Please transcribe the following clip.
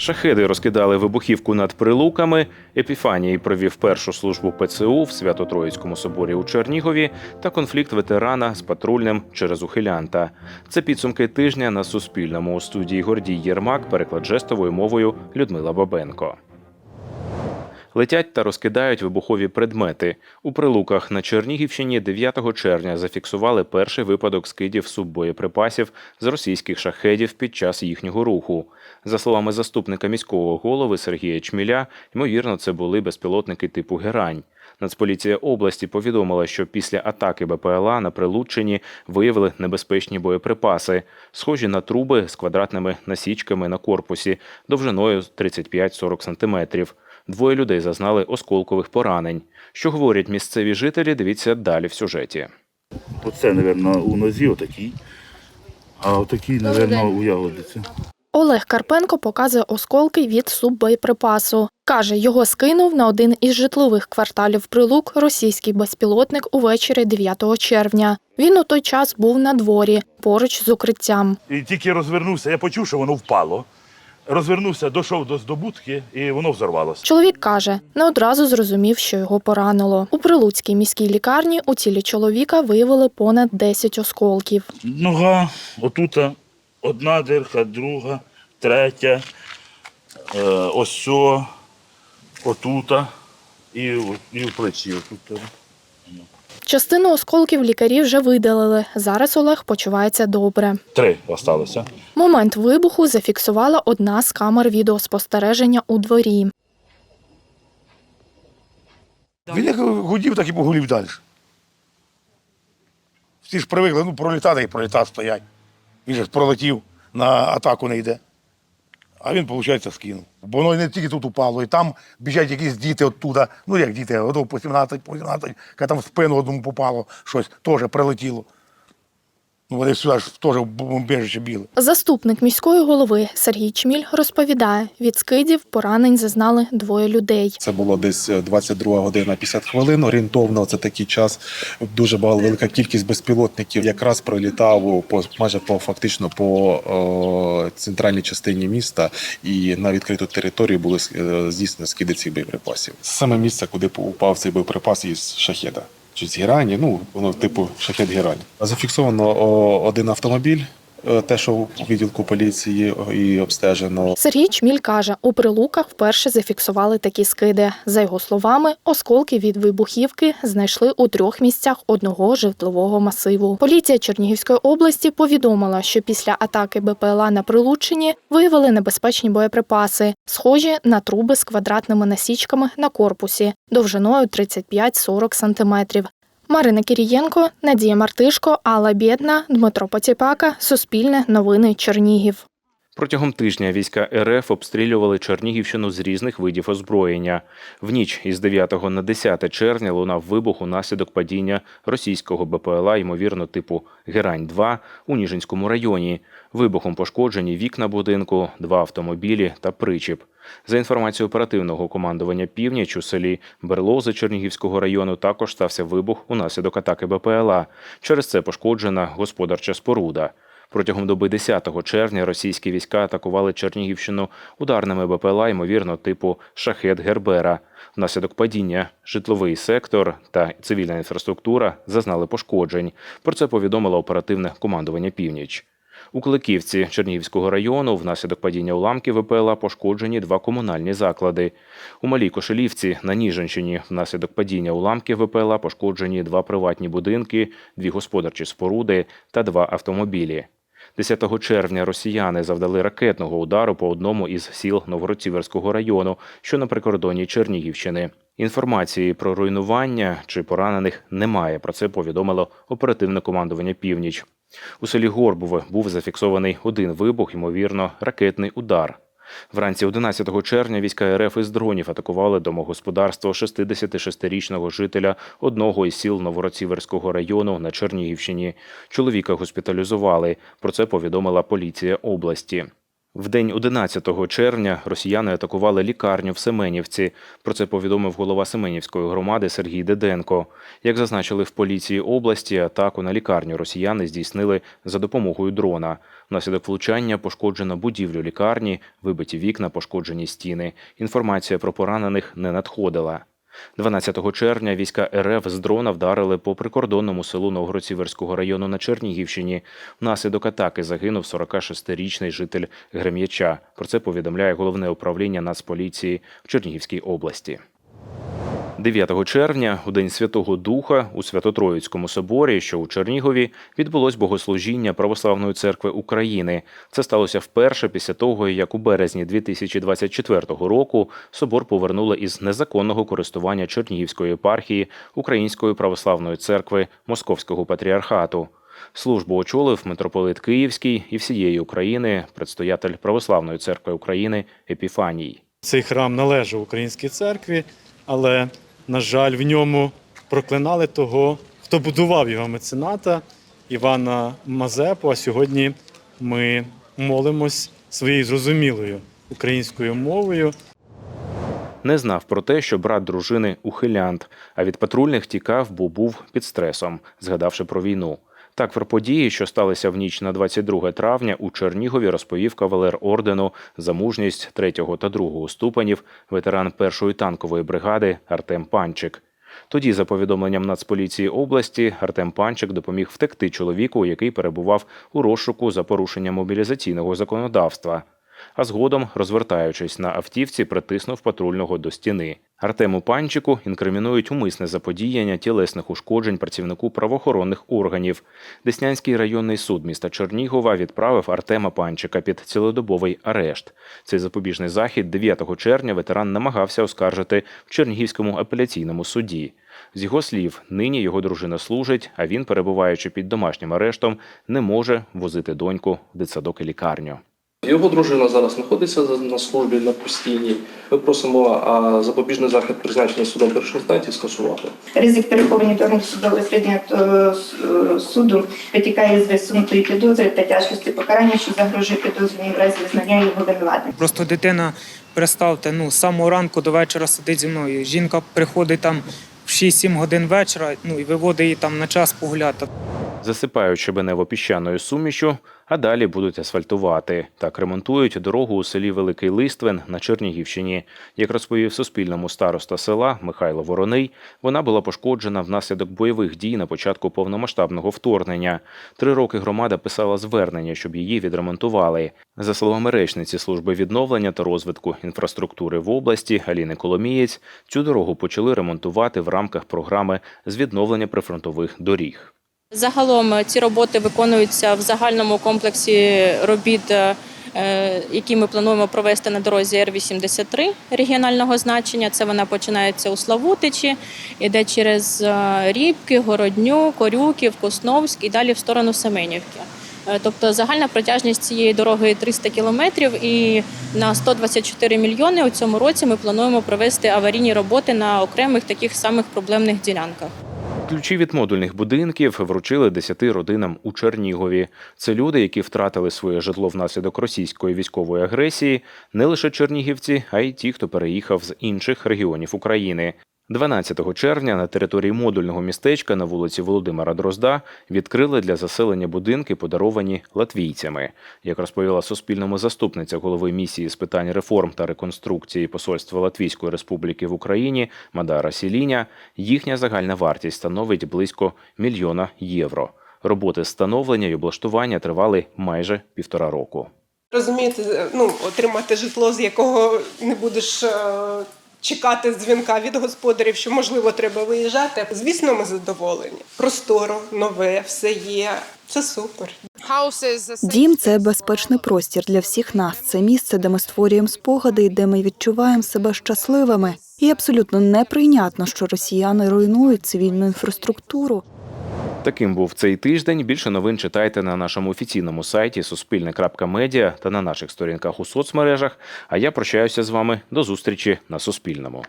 Шахеди розкидали вибухівку над прилуками. Епіфаній провів першу службу ПЦУ в Свято-Троїцькому соборі у Чернігові та конфлікт ветерана з патрульним через ухилянта. Це підсумки тижня на Суспільному у студії Гордій Єрмак, переклад жестовою мовою Людмила Бабенко. Летять та розкидають вибухові предмети. У прилуках на Чернігівщині 9 червня зафіксували перший випадок скидів суббоєприпасів з російських шахедів під час їхнього руху. За словами заступника міського голови Сергія Чміля, ймовірно, це були безпілотники типу Герань. Нацполіція області повідомила, що після атаки БПЛА на Прилуччині виявили небезпечні боєприпаси, схожі на труби з квадратними насічками на корпусі довжиною 35-40 см. Двоє людей зазнали осколкових поранень. Що говорять місцеві жителі, дивіться далі в сюжеті. Оце, мабуть, у нозі отакий, а отакий, мабуть, у ягодиці. Олег Карпенко показує осколки від суббоєприпасу. Каже, його скинув на один із житлових кварталів Прилук російський безпілотник увечері 9 червня. Він у той час був на дворі, поруч з укриттям. І тільки розвернувся, я почув, що воно впало. Розвернувся, дійшов до здобутки і воно взорвалося. Чоловік каже, не одразу зрозумів, що його поранило. У Прилуцькій міській лікарні у тілі чоловіка виявили понад 10 осколків. Нога, отута одна дирка, друга, третя, е, ось отута і, і в плечі. Отут. Частину осколків лікарі вже видалили. Зараз Олег почувається добре. Три залишилося. Момент вибуху зафіксувала одна з камер відеоспостереження у дворі. Він як гудів, так і погулів далі. Всі ж привикли, ну, пролітати і пролітати стоять. Він же ж пролетів, на атаку не йде. А він, виходить, скинув. Бо воно не тільки тут упало, і там біжать якісь діти оттуда. Ну як діти, по 17, по 17, коли там в спину одному попало щось, теж прилетіло. Ну, вони сюди ж теж в бомбіжище біли. Заступник міської голови Сергій Чміль розповідає, від скидів поранень зазнали двоє людей. Це було десь 22 година 50 хвилин. Орієнтовно це такий час. Дуже багато велика кількість безпілотників якраз пролітав по майже по фактично по о, центральній частині міста, і на відкриту територію були е, здійснені скиди цих боєприпасів. Саме місце, куди упав цей боєприпас із шахеда. Чи з Гірані, ну воно типу шахет гірань Зафіксовано один автомобіль, те, що у відділку поліції і обстежено. Сергій Чміль каже, у прилуках вперше зафіксували такі скиди. За його словами, осколки від вибухівки знайшли у трьох місцях одного житлового масиву. Поліція Чернігівської області повідомила, що після атаки БПЛА на Прилуччині виявили небезпечні боєприпаси, схожі на труби з квадратними насічками на корпусі довжиною 35-40 сантиметрів. Марина Кірієнко, Надія Мартишко, Алла Бєдна, Дмитро Поціпака, Суспільне новини Чернігів. Протягом тижня війська РФ обстрілювали Чернігівщину з різних видів озброєння. В ніч із 9 на 10 червня лунав вибух унаслідок падіння російського БПЛА, ймовірно, типу Герань-2 у Ніжинському районі. Вибухом пошкоджені вікна будинку, два автомобілі та причіп. За інформацією оперативного командування Північ у селі Берлози Чернігівського району також стався вибух унаслідок атаки БПЛА. Через це пошкоджена господарча споруда. Протягом доби 10 червня російські війська атакували Чернігівщину ударними БПЛА, ймовірно, типу шахет Гербера. Внаслідок падіння житловий сектор та цивільна інфраструктура зазнали пошкоджень. Про це повідомило оперативне командування Північ. У Куликівці Чернігівського району внаслідок падіння уламків ВПЛА пошкоджені два комунальні заклади. У Малій Кошелівці на Ніжинщині внаслідок падіння уламків ВПЛА пошкоджені два приватні будинки, дві господарчі споруди та два автомобілі. 10 червня росіяни завдали ракетного удару по одному із сіл Новгородцівського району, що на прикордонні Чернігівщини. Інформації про руйнування чи поранених немає. Про це повідомило оперативне командування Північ. У селі Горбове був зафіксований один вибух, ймовірно, ракетний удар. Вранці 11 червня війська РФ із дронів атакували домогосподарство 66-річного жителя одного із сіл Новороціверського району на Чернігівщині. Чоловіка госпіталізували. Про це повідомила поліція області. В день 11 червня росіяни атакували лікарню в Семенівці. Про це повідомив голова Семенівської громади Сергій Деденко. Як зазначили в поліції області, атаку на лікарню росіяни здійснили за допомогою дрона. Внаслідок влучання пошкоджено будівлю лікарні, вибиті вікна, пошкоджені стіни. Інформація про поранених не надходила. 12 червня війська РФ з дрона вдарили по прикордонному селу Новгород-Сіверського району на Чернігівщині. Внаслідок атаки загинув 46-річний житель Грем'яча. Про це повідомляє головне управління Нацполіції в Чернігівській області. 9 червня, у День Святого Духа, у Свято-Троїцькому соборі, що у Чернігові, відбулось богослужіння Православної церкви України. Це сталося вперше після того, як у березні 2024 року собор повернули із незаконного користування Чернігівської єпархії Української православної церкви Московського патріархату. Службу очолив митрополит Київський і всієї України, предстоятель Православної церкви України Епіфаній. Цей храм належав українській церкві, але, на жаль, в ньому проклинали того, хто будував його мецената Івана Мазепу. А сьогодні ми молимось своєю зрозумілою українською мовою. Не знав про те, що брат дружини ухилянт, а від патрульних тікав, бо був під стресом, згадавши про війну. Так про події, що сталися в ніч на 22 травня, у Чернігові розповів кавалер ордену за мужність 3 та 2 ступенів, ветеран першої танкової бригади Артем Панчик. Тоді, за повідомленням Нацполіції області, Артем Панчик допоміг втекти чоловіку, який перебував у розшуку за порушення мобілізаційного законодавства. А згодом, розвертаючись на автівці, притиснув патрульного до стіни. Артему Панчику інкримінують умисне заподіяння тілесних ушкоджень працівнику правоохоронних органів. Деснянський районний суд міста Чернігова відправив Артема Панчика під цілодобовий арешт. Цей запобіжний захід 9 червня ветеран намагався оскаржити в Чернігівському апеляційному суді. З його слів, нині його дружина служить, а він, перебуваючи під домашнім арештом, не може возити доньку в дитсадок і лікарню. Його дружина зараз знаходиться за- на службі на постійній. Ми просимо а, запобіжний захід призначений судом першої інстанції скасувати. Ризик переховування до органів судового слідення е, суду витікає з висунутої підозри та тяжкості покарання, що загрожує підозрюваній в разі визнання його винуватим. Просто дитина, представте, ну, з самого ранку до вечора сидить зі мною. Жінка приходить там в 6-7 годин вечора, ну і виводить її там на час погуляти. Засипають щебенево піщаною сумішю, а далі будуть асфальтувати. Так ремонтують дорогу у селі Великий Листвен на Чернігівщині. Як розповів Суспільному староста села Михайло Вороний, вона була пошкоджена внаслідок бойових дій на початку повномасштабного вторгнення. Три роки громада писала звернення, щоб її відремонтували. За словами речниці служби відновлення та розвитку інфраструктури в області Аліни Коломієць, цю дорогу почали ремонтувати в рамках програми з відновлення прифронтових доріг. Загалом е, ці роботи виконуються в загальному комплексі робіт, е, е, які ми плануємо провести на дорозі Р-83 регіонального значення. Це вона починається у Славутичі, іде через Рібки, Городню, Корюків, Косновськ і далі в сторону Семенівки. Тобто загальна протяжність цієї дороги 300 кілометрів, і на 124 мільйони у цьому році ми плануємо провести аварійні роботи на окремих таких самих проблемних ділянках. Ключі від модульних будинків вручили 10 родинам у Чернігові. Це люди, які втратили своє житло внаслідок російської військової агресії, не лише чернігівці, а й ті, хто переїхав з інших регіонів України. 12 червня на території модульного містечка на вулиці Володимира Дрозда відкрили для заселення будинки, подаровані латвійцями. Як розповіла Суспільному заступниця голови місії з питань реформ та реконструкції Посольства Латвійської Республіки в Україні Мадара Сіліня, їхня загальна вартість становить близько мільйона євро. Роботи з встановлення і облаштування тривали майже півтора року. Розумієте, ну, отримати житло, з якого не будеш е, чекати дзвінка від господарів, що можливо треба виїжджати. Звісно, ми задоволені. Просторо, нове, все є. Це супер. Дім це безпечний простір для всіх нас. Це місце, де ми створюємо спогади і де ми відчуваємо себе щасливими. І абсолютно неприйнятно, що росіяни руйнують цивільну інфраструктуру. Таким був цей тиждень. Більше новин читайте на нашому офіційному сайті Суспільне.Медіа та на наших сторінках у соцмережах. А я прощаюся з вами до зустрічі на Суспільному.